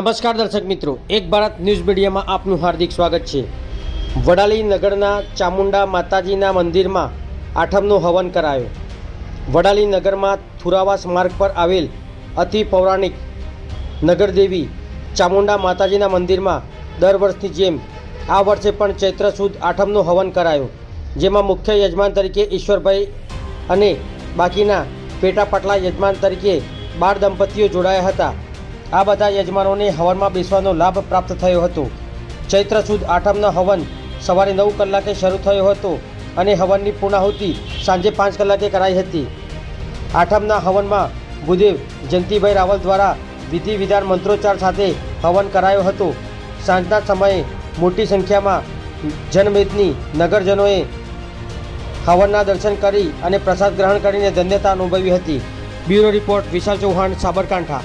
નમસ્કાર દર્શક મિત્રો, એક ભારત ન્યૂઝ મીડિયામાં આપનું હાર્દિક સ્વાગત છે. વડાલી નગરના ચામુંડા માતાજીના મંદિરમાં આઠમનો હવન કરાયો. વડાલી નગરમાં થુરાવાસ માર્ગ પર આવેલ અતિ પૌરાણિક નગરદેવી ચામુંડા માતાજીના મંદિરમાં દર વર્ષની જેમ આ વર્ષે પણ ચૈત્ર સુદ આઠમનો હવન કરાયો, જેમાં મુખ્ય યજમાન તરીકે ઈશ્વરભાઈ અને બાકીના પેટા પાટલા યજમાન તરીકે બાર દંપતીઓ જોડાયા હતા. આ બધા યજમાનોને હવનમાં બેસવાનો લાભ પ્રાપ્ત થયો હતો. ચૈત્ર સુદ આઠમનો હવન સવારે નવ કલાકે શરૂ થયો હતો અને હવનની પૂર્ણાહુતિ સાંજે પાંચ કલાકે કરાઈ હતી. આઠમના હવનમાં ભૂદેવ જયંતિભાઈ રાવલ દ્વારા વિધિ વિધાન મંત્રોચ્ચાર સાથે હવન કરાયો હતો. સાંજના સમયે મોટી સંખ્યામાં જનમેદની નગરજનોએ હવનના દર્શન કરી અને પ્રસાદ ગ્રહણ કરીને ધન્યતા અનુભવી હતી. Bureau report Vishal Chauhan, Sabarkantha.